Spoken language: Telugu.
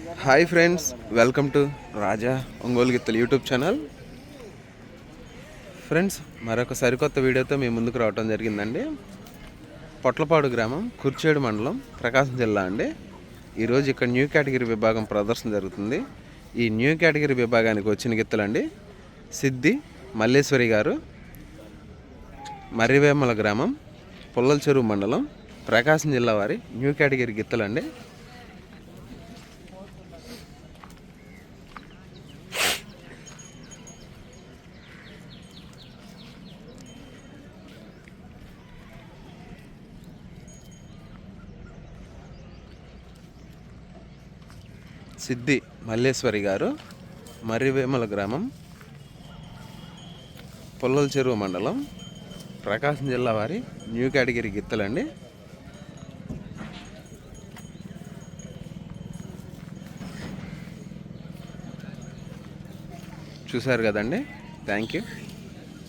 Hi friends welcome to Raja Ongole గిత్తలు యూట్యూబ్ ఛానల్ ఫ్రెండ్స్ మరొక సరికొత్త వీడియోతో మీ ముందుకు రావడం జరిగిందండి. పొట్లపాడు గ్రామం కుర్చేడు మండలం ప్రకాశం జిల్లా అండి. ఈరోజు ఇక్కడ న్యూ కేటగిరీ విభాగం ప్రదర్శన జరుగుతుంది. ఈ న్యూ కేటగిరీ విభాగానికి వచ్చిన గిత్తలండి సిద్ధి మల్లేశ్వరి గారు మర్రివేమల గ్రామం పుల్లల చెరువు మండలం ప్రకాశం జిల్లా వారి న్యూ కేటగిరీ గిత్తలండి. సిద్ధి మల్లేశ్వరి గారు మర్రివేమల గ్రామం పొల్లల చెరువు మండలం ప్రకాశం జిల్లా వారి న్యూ కేటగిరీ గిత్తలండి. చూశారు కదండి? Thank you.